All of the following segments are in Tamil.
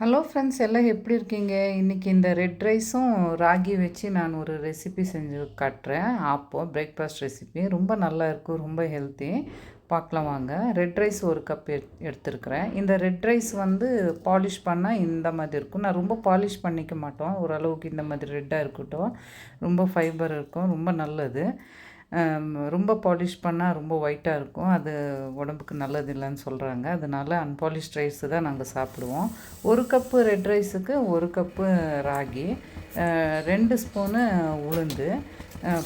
ஹலோ ஃப்ரெண்ட்ஸ் எல்லாம் எப்படி இருக்கீங்க? இன்றைக்கி இந்த ரெட் ரைஸும் ராகி வச்சு நான் ஒரு ரெசிபி செஞ்சு காட்டுறேன். ஆப்போ பிரேக்ஃபாஸ்ட் ரெசிபி ரொம்ப நல்லா இருக்கும் ரொம்ப ஹெல்த்தி பார்க்கலாம் வாங்க. ரெட் ரைஸ் ஒரு கப் எடுத்துருக்கிறேன். இந்த ரெட் ரைஸ் வந்து பாலிஷ் பண்ணால் இந்த மாதிரி இருக்கும். நான் ரொம்ப பாலிஷ் பண்ணிக்க மாட்டோம். ஓரளவுக்கு இந்த மாதிரி ரெட்டாக இருக்கட்டும். ரொம்ப ஃபைபர் இருக்கும் ரொம்ப நல்லது. ரொம்ப பாலிஷ் பண்ணால் ரொம்ப ஒயிட்டாக இருக்கும். அது உடம்புக்கு நல்லது இல்லைன்னு சொல்கிறாங்க அதனால அன்பாலிஷ்ட் ரைஸ் தான் நாங்கள் சாப்பிடுவோம். ஒரு கப்பு ரெட் ரைஸுக்கு ஒரு கப்பு ராகி ரெண்டு ஸ்பூனு உளுந்து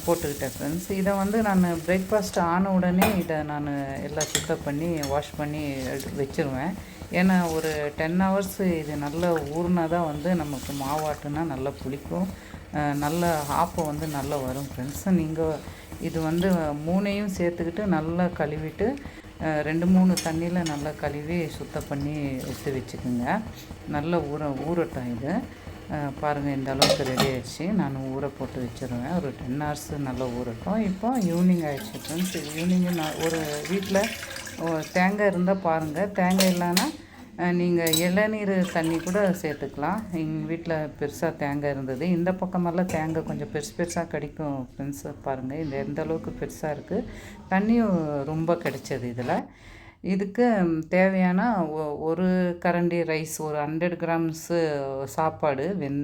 போட்டுக்கிட்டேன் ஃப்ரெண்ட்ஸ் இதை வந்து நான் பிரேக்ஃபாஸ்ட் ஆன உடனே இதை நான் எல்லாம் சுத்தம் பண்ணி வாஷ் பண்ணி வச்சுருவேன். ஏன்னா ஒரு டென் ஹவர்ஸ் இது நல்லா ஊறினா தான் வந்து நமக்கு மாவாட்டுனா நல்லா புளிக்கும். நல்ல ஆப்பம் வந்து நல்லா வரும் ஃப்ரெண்ட்ஸ் நீங்கள் இது வந்து மூணையும் சேர்த்துக்கிட்டு நல்லா கழுவிட்டு ரெண்டு மூணு தண்ணியில் நல்லா கழுவி சுத்தம் பண்ணி எடுத்து வச்சுக்கோங்க. நல்லா ஊற ஊறட்டும் இது. பாருங்கள் இந்த அளவுக்கு ரெடி ஆகிடுச்சு நான் ஊற போட்டு வச்சுருவேன். ஒரு டென் ஹவர்ஸ் நல்லா ஊறட்டும். இப்போ ஈவினிங் ஆகிடுச்சு ஃப்ரெண்ட்ஸ் ஈவினிங்கு நான் ஒரு வீட்டில் தேங்காய் இருந்தால் பாருங்கள் தேங்காய் இல்லைன்னா நீங்கள் இளநீர் தண்ணி கூட சேர்த்துக்கலாம். எங்கள் வீட்டில் பெருசாக தேங்காய் இருந்தது. இந்த பக்கமெல்லாம் தேங்காய் கொஞ்சம் பெருசு பெருசாக கிடைக்கும் ஃப்ரெண்ட்ஸ் பாருங்கள் இந்த எந்த அளவுக்கு பெருசாக இருக்குது தண்ணியும் ரொம்ப கிடைச்சது இதில். இதுக்கு தேவையான ஒரு கரண்டி ரைஸ் ஒரு ஹண்ட்ரட் கிராம்ஸு சாப்பாடு வெந்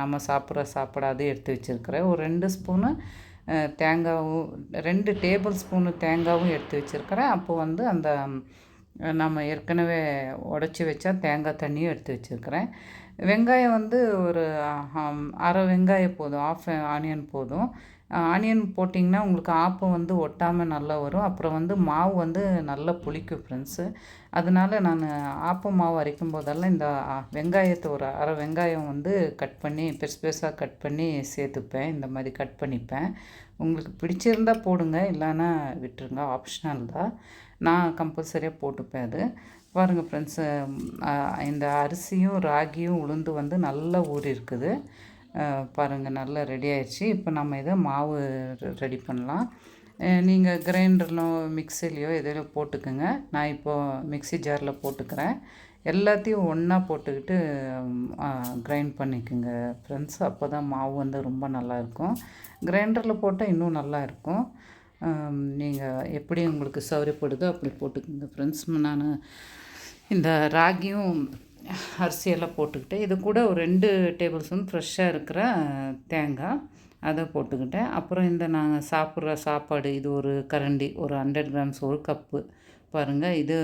நம்ம சாப்பிட்ற சாப்பாடு அது எடுத்து வச்சுருக்கிறேன். ஒரு ரெண்டு ஸ்பூனு தேங்காவும் ரெண்டு டேபிள் ஸ்பூனு தேங்காவும் எடுத்து வச்சுருக்கிறேன். அப்போ வந்து அந்த நம்ம ஏற்கனவே உடச்சி வச்சா தேங்காய் தண்ணியும் எடுத்து வச்சுருக்கிறேன். வெங்காயம் வந்து ஒரு அரை வெங்காயம் போதும் ஆஃப் ஆனியன் போதும். ஆனியன் போட்டிங்கன்னா உங்களுக்கு ஆப்பம் வந்து ஒட்டாமல் நல்லா வரும். அப்புறம் வந்து மாவு வந்து நல்லா புளிக்கும் ஃப்ரெண்ட்ஸு அதனால நான் ஆப்பம் மாவு அரைக்கும் போதெல்லாம் இந்த வெங்காயத்தை ஒரு அரை வெங்காயம் வந்து கட் பண்ணி பெருசு பெருசாக கட் பண்ணி சேர்த்துப்பேன். இந்த மாதிரி கட் பண்ணிப்பேன். உங்களுக்கு பிடிச்சிருந்தால் போடுங்க இல்லைன்னா விட்டுருங்க. ஆப்ஷனல் தான் நான் கம்பல்சரியாக போட்டுப்பேன் அது. பாருங்கள் ஃப்ரெண்ட்ஸு இந்த அரிசியும் ராகியும் உளுந்து வந்து நல்லா ஊறி இருக்குது. பாருங்கள் நல்லா ரெடி ஆயிடுச்சு. இப்போ நம்ம இதை மாவு ரெடி பண்ணலாம். நீங்கள் கிரைண்டர்லோ மிக்சிலையோ எதிலோ போட்டுக்கோங்க. நான் இப்போது மிக்சி ஜாரில் போட்டுக்கிறேன். எல்லாத்தையும் ஒன்றா போட்டுக்கிட்டு கிரைண்ட் பண்ணிக்கோங்க. ஃப்ரெண்ட்ஸ் அப்போ தான் மாவு வந்து ரொம்ப நல்லாயிருக்கும். கிரைண்டரில் போட்டால் இன்னும் நல்லா இருக்கும் நீங்கள் எப்படி உங்களுக்கு சௌரியப்படுதோ அப்படி போட்டுக்கோங்க ஃப்ரெண்ட்ஸ் நான் இந்த ராகியும் அரிசியெல்லாம் போட்டுக்கிட்டேன் இது கூட ஒரு ரெண்டு டேபிள் ஸ்பூன் ஃப்ரெஷ்ஷாக இருக்கிற தேங்காய். அதை போட்டுக்கிட்டேன். அப்புறம் இந்த நாங்கள் சாப்பிட்ற சாப்பாடு இது ஒரு கரண்டி ஒரு ஹண்ட்ரட் கிராம்ஸ் ஒரு கப்பு பாருங்கள் இது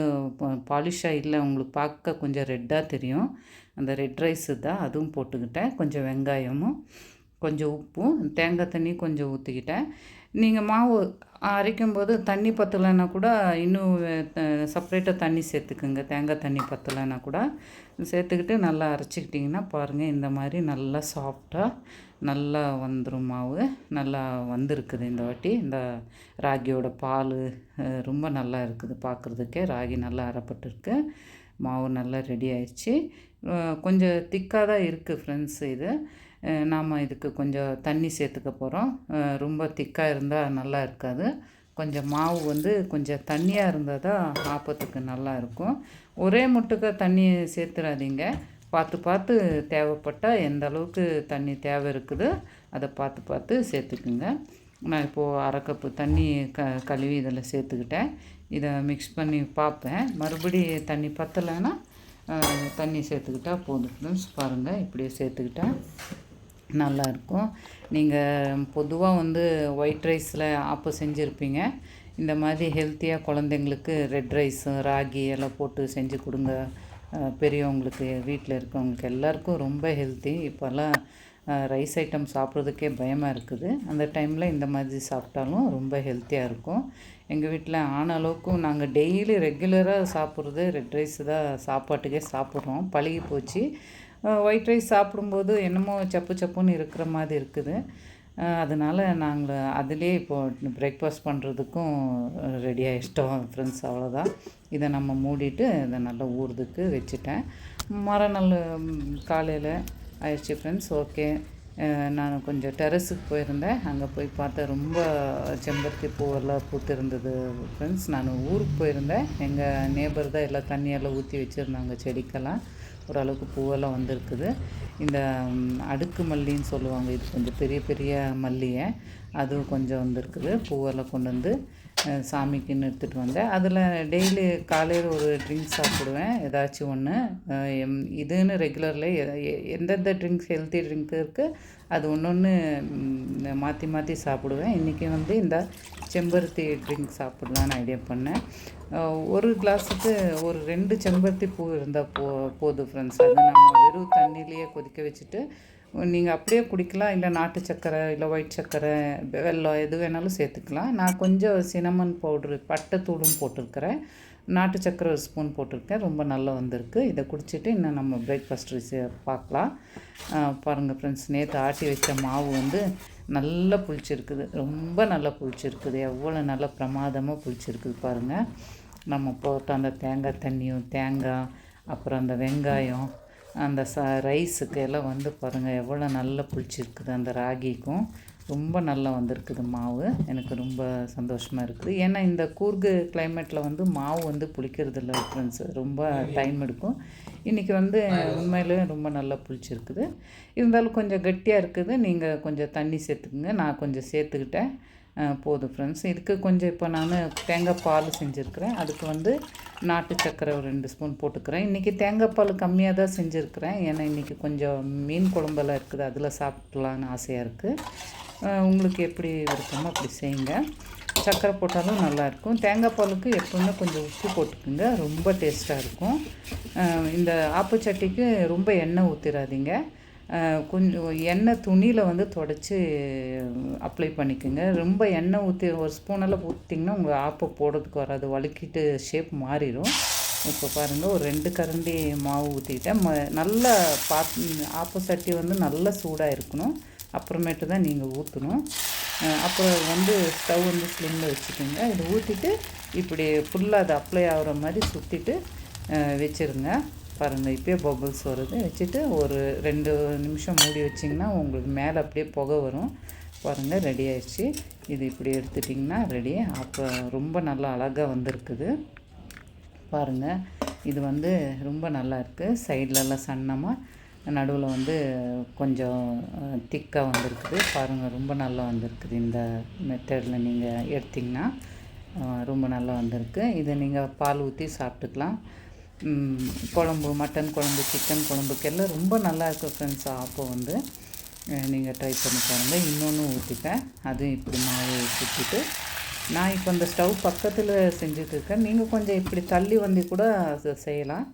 பாலிஷாக இல்லை உங்களுக்கு பார்க்க கொஞ்சம் ரெட்டாக தெரியும். அந்த ரெட் ரைஸு தான் அதுவும் போட்டுக்கிட்டேன். கொஞ்சம் வெங்காயமும் கொஞ்சம் உப்பும் தேங்காய் தண்ணி கொஞ்சம் ஊற்றிக்கிட்டேன் நீங்கள் மாவு அரைக்கும்போது தண்ணி பற்றலைன்னா கூட இன்னும் செப்பரேட்டாக தண்ணி சேர்த்துக்குங்க. தேங்காய் தண்ணி பற்றலைன்னா கூட சேர்த்துக்கிட்டு நல்லா அரைச்சிக்கிட்டிங்கன்னா பாருங்கள் இந்த மாதிரி நல்லா சாஃப்டாக நல்லா வந்துடும் மாவு. நல்லா வந்திருக்குது இந்த வாட்டி. இந்த ராகியோட பால் ரொம்ப நல்லா இருக்குது பார்க்குறதுக்கே ராகி நல்லா அரைப்பட்டிருக்கு. மாவு நல்லா ரெடி ஆயிடுச்சு. கொஞ்சம் திக்காக தான் இருக்குது ஃப்ரெண்ட்ஸ் இது. நாம் இதுக்கு கொஞ்சம் தண்ணி சேர்த்துக்க போகிறோம் ரொம்ப திக்காக இருந்தால் நல்லா இருக்காது. கொஞ்சம் மாவு வந்து கொஞ்சம் தண்ணியாக இருந்தால் தான் ஆப்பத்துக்கு நல்லா இருக்கும். ஒரே முட்டுக்கு தண்ணி சேர்த்துடாதீங்க பார்த்து பார்த்து தேவைப்பட்டால் எந்த அளவுக்கு தண்ணி தேவை இருக்குதோ அதை பார்த்து பார்த்து சேர்த்துக்குங்க. நான் இப்போது அரை கப்பு தண்ணி க கழுவி இதில் சேர்த்துக்கிட்டேன். இதை மிக்ஸ் பண்ணி பார்ப்பேன். மறுபடி தண்ணி பற்றலைன்னா தண்ணி சேர்த்துக்கிட்டால் போதும். ஃப்ரெண்ட்ஸ் பாருங்கள் இப்படியே சேர்த்துக்கிட்டேன். நல்லாயிருக்கும். நீங்கள் பொதுவாக வந்து ஒயிட் ரைஸில் ஆப்பு செஞ்சுருப்பீங்க. இந்த மாதிரி ஹெல்த்தியாக குழந்தைங்களுக்கு ரெட் ரைஸு ராகி எல்லாம் போட்டு செஞ்சு கொடுங்க. பெரியவங்களுக்கு வீட்டில் இருக்கவங்களுக்கு எல்லாருக்கும் ரொம்ப ஹெல்த்தி இப்போல்லாம் ரைஸ் ஐட்டம் சாப்பிட்றதுக்கே பயமாக இருக்குது. அந்த டைமில் இந்த மாதிரி சாப்பிட்டாலும் ரொம்ப ஹெல்த்தியாக இருக்கும். எங்கள் வீட்டில் ஆன அளவுக்கும் நாங்கள் டெய்லி ரெகுலராக சாப்பிட்றது ரெட் ரைஸ் தான் சாப்பாட்டுக்கே சாப்பிட்றோம். பழகி போச்சு. ஒயிட் ரைஸ் சாப்பிடும்போது என்னமோ சப்பு சப்புன்னு இருக்கிற மாதிரி இருக்குது. அதனால் நாங்கள் அதிலே இப்போது பிரேக்ஃபாஸ்ட் பண்ணுறதுக்கும் ரெடி ஆகிட்டோம் ஃப்ரெண்ட்ஸ் அவ்வளோதான் இதை நம்ம மூடிட்டு இதை நல்லா ஊறுதுக்கு வச்சுட்டேன். மறுநாள் காலையில் ஆயிடுச்சு ஃப்ரெண்ட்ஸ் ஓகே நான் கொஞ்சம் டெரஸுக்கு போயிருந்தேன். அங்கே போய் பார்த்தா ரொம்ப செம்பருத்தி பூவெல்லாம் பூத்திருந்தது ஃப்ரெண்ட்ஸ் நான் ஊருக்கு போயிருந்தேன். எங்கள் நேபர் தான் எல்லாம் தண்ணியெல்லாம் ஊற்றி வச்சுருந்தாங்க செடிக்கெல்லாம். ஓரளவுக்கு பூவெல்லாம் வந்திருக்குது. இந்த அடுக்கு மல்லின்னு சொல்லுவாங்க. இது கொஞ்சம் பெரிய பெரிய மல்லியை. அதுவும் கொஞ்சம் வந்திருக்குது. பூவெல்லாம் கொண்டு வந்து சாமிக்குன்னு எடுத்துகிட்டு வந்தேன். அதில் டெய்லி காலையில் ஒரு ட்ரிங்க்ஸ் சாப்பிடுவேன் ஏதாச்சும் ஒன்று இதுன்னு ரெகுலரில் எந்தெந்த ட்ரிங்க்ஸ் ஹெல்த்தி ட்ரிங்க் இருக்குது அது ஒன்று ஒன்று மாற்றி மாற்றி சாப்பிடுவேன். இன்றைக்கி வந்து இந்த செம்பருத்தி ட்ரிங்க் சாப்பிட்லான்னு ஐடியா பண்ணேன். ஒரு கிளாஸுக்கு ஒரு ரெண்டு செம்பருத்தி பூ இருந்தால் போ போதும் ஃப்ரெண்ட்ஸ் அது நம்ம வெறும் தண்ணியிலேயே கொதிக்க வச்சுட்டு நீங்கள் அப்படியே குடிக்கலாம். இல்லை நாட்டு சக்கரை இல்லை ஒயிட் சக்கரை வெல்லம் எது வேணாலும் சேர்த்துக்கலாம். நான் கொஞ்சம் சினமன் பவுட்ரு பட்டைத்தூளும் போட்டிருக்கிறேன். நாட்டு சக்கரை ஒரு ஸ்பூன் போட்டிருக்கேன். ரொம்ப நல்லா வந்திருக்கு. இதை குடிச்சிட்டு இன்னும் நம்ம பிரேக்ஃபாஸ்ட் பார்க்கலாம். பாருங்கள் ஃப்ரெண்ட்ஸ் நேற்று ஆட்டி வச்ச மாவு வந்து நல்லா புளிச்சிருக்குது. ரொம்ப நல்லா புளிச்சிருக்குது. எவ்வளோ நல்லா பிரமாதமாக புளிச்சிருக்குது பாருங்கள் நம்ம போட்ட அந்த தேங்காய் தண்ணியும் தேங்காய் அப்புறம் அந்த வெங்காயம் அந்த ச ரைஸுக்கு எல்லாம் வந்து பாருங்கள் எவ்வளோ நல்லா புளிச்சிருக்குது. அந்த ராகிக்கும் ரொம்ப நல்லா வந்திருக்குது மாவு. எனக்கு ரொம்ப சந்தோஷமாக இருக்குது. ஏன்னா இந்த கூர்கு கிளைமேட்டில் வந்து மாவு வந்து புளிக்கிறது இல்லை ஃப்ரெண்ட்ஸ் ரொம்ப டைம் எடுக்கும். இன்றைக்கி வந்து உண்மையிலே ரொம்ப நல்லா புளிச்சிருக்குது. இருந்தாலும் கொஞ்சம் கட்டியாக இருக்குது. நீங்கள் கொஞ்சம் தண்ணி சேர்த்துக்குங்க. நான் கொஞ்சம் சேர்த்துக்கிட்டேன். போதும் ஃப்ரெண்ட்ஸ் இதுக்கு கொஞ்சம் இப்போ நான் தேங்காய் பால் செஞ்சுருக்கிறேன். அதுக்கு வந்து நாட்டு சர்க்கரை ஒரு ரெண்டு ஸ்பூன் போட்டுக்கிறேன். இன்றைக்கி தேங்காய் பால் கம்மியாக தான் செஞ்சுருக்கிறேன். ஏன்னா இன்றைக்கி கொஞ்சம் மீன் குழம்பெல்லாம் இருக்குது. அதில் சாப்பிட்லான்னு ஆசையாக இருக்குது உங்களுக்கு எப்படி விருப்பமோ அப்படி செய்யுங்க. சர்க்கரை போட்டாலும் நல்லாயிருக்கும் தேங்காய் பாலுக்கு எப்பவுமே கொஞ்சம் உப்பு போட்டுக்குங்க. ரொம்ப டேஸ்ட்டாக இருக்கும். இந்த இந்த ஆப்பச்சட்டிக்கு ரொம்ப எண்ணெய் ஊற்றிடாதீங்க கொஞ்சம் எண்ணெய் துணியில் வந்து தொடச்சி அப்ளை பண்ணிக்கோங்க. ரொம்ப எண்ணெய் ஊற்றி ஒரு ஸ்பூனெல்லாம் ஊற்றிட்டிங்கன்னா உங்கள் ஆப்பை போடுறதுக்கு வராது. வழுக்கிட்டு ஷேப் மாறிடும் இப்போ பாருங்கள் ஒரு ரெண்டு கரண்டி மாவு ஊற்றிக்கிட்டேன் ம நல்லா பாத் ஆப்ப சட்டி வந்து நல்லா சூடாக இருக்கணும் அப்புறமேட்டு தான் நீங்கள் ஊற்றணும் அப்புறம் வந்து ஸ்டவ் வந்து ஸ்லிம்மில் வச்சுக்கோங்க. இதை ஊற்றிட்டு இப்படி ஃபுல்லாக அது அப்ளை ஆகிற மாதிரி சுற்றிட்டு வச்சுருங்க. பாருங்கள் இப்போயே பபுள்ஸ் வருது. வச்சுட்டு ஒரு ரெண்டு நிமிஷம் மூடி வச்சிங்கன்னா உங்களுக்கு மேலே அப்படியே புகை வரும். பாருங்கள் ரெடி ஆயிடுச்சு. இது இப்படி எடுத்துட்டிங்கன்னா ரெடி அப்போ ரொம்ப நல்லா அழகாக வந்திருக்குது. பாருங்கள் இது வந்து ரொம்ப நல்லா இருக்குது சைட்லலாம் சன்னமாக நடுவில் வந்து கொஞ்சம் திக்காக வந்திருக்குது. பாருங்கள் ரொம்ப நல்லா வந்திருக்குது. இந்த மெத்தடில் நீங்கள் எடுத்திங்கன்னா ரொம்ப நல்லா வந்திருக்கு. இதை நீங்கள் பால் ஊற்றி சாப்பிட்டுக்கலாம். குழம்பு மட்டன் குழம்பு சிக்கன் குழம்புக்கெல்லாம் ரொம்ப நல்லா இருக்கும் ஃப்ரெண்ட்ஸ் அப்போ வந்து நீங்கள் ட்ரை பண்ணி பாருங்கள் இன்னொன்று ஊற்றிப்பேன் அதுவும் இப்படி மாவு சுற்றிட்டு நான் இப்போ இந்த ஸ்டவ் பக்கத்தில் செஞ்சுட்டு இருக்கேன். நீங்கள் கொஞ்சம் இப்படி தள்ளி வந்து கூட அதை செய்யலாம்.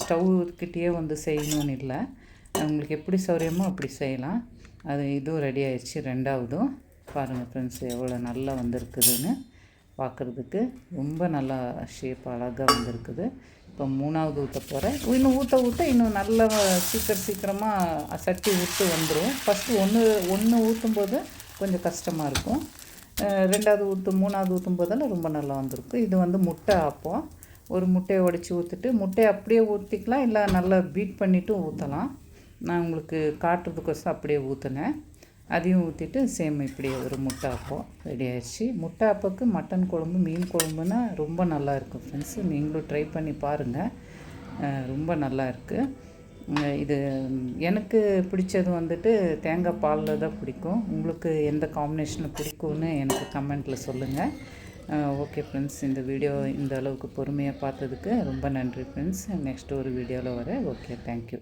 ஸ்டவ் கிட்டேயே வந்து செய்யணும்னு இல்லை. உங்களுக்கு எப்படி சௌரியமோ அப்படி செய்யலாம். அது இதுவும் ரெடி ஆயிடுச்சு. ரெண்டாவதும். பாருங்கள் ஃப்ரெண்ட்ஸ் எவ்வளோ நல்லா வந்திருக்குதுன்னு. பார்க்குறதுக்கு ரொம்ப நல்லா ஷேப் அழகாக வந்திருக்குது. இப்போ மூணாவது ஊற்ற போகிறேன் இன்னும் ஊற்ற ஊற்ற இன்னும் நல்லா சீக்கிரம் சீக்கிரமாக சட்டி ஊற்று வந்துடும் ஃபஸ்ட்டு ஒன்று ஒன்று ஊற்றும் போது கொஞ்சம் கஷ்டமாக இருக்கும். ரெண்டாவது ஊற்று மூணாவது ஊற்றும் போதெல்லாம் ரொம்ப நல்லா வந்திருக்கு இது வந்து முட்டை ஆப்பம் ஒரு முட்டையை உடச்சி ஊற்றிட்டு முட்டையை அப்படியே ஊற்றிக்கலாம் இல்லை நல்லா பீட் பண்ணிவிட்டு ஊற்றலாம் நான் உங்களுக்கு காட்டுறதுக்கோசம் அப்படியே ஊற்றுனேன் அதையும் ஊற்றிட்டு சேம் இப்படி ஒரு முட்டை அப்பம் ரெடி ஆயிடுச்சு. முட்டை அப்பக்கு மட்டன் குழம்பு மீன் குழம்புனா ரொம்ப நல்லாயிருக்கும் ஃப்ரெண்ட்ஸ் நீங்களும் ட்ரை பண்ணி பாருங்கள் ரொம்ப நல்லா இருக்குது இது எனக்கு பிடிச்சது வந்துட்டு தேங்காய் பாலில் தான் பிடிக்கும். உங்களுக்கு எந்த காம்பினேஷனில் பிடிக்கும்னு எனக்கு கமெண்ட்டில் சொல்லுங்கள் ஓகே ஃப்ரெண்ட்ஸ் இந்த வீடியோ இந்த அளவுக்கு பொறுமையாக பார்த்ததுக்கு ரொம்ப நன்றி ஃப்ரெண்ட்ஸ் நெக்ஸ்ட் ஒரு வீடியோவில் வரேன். Okay thank you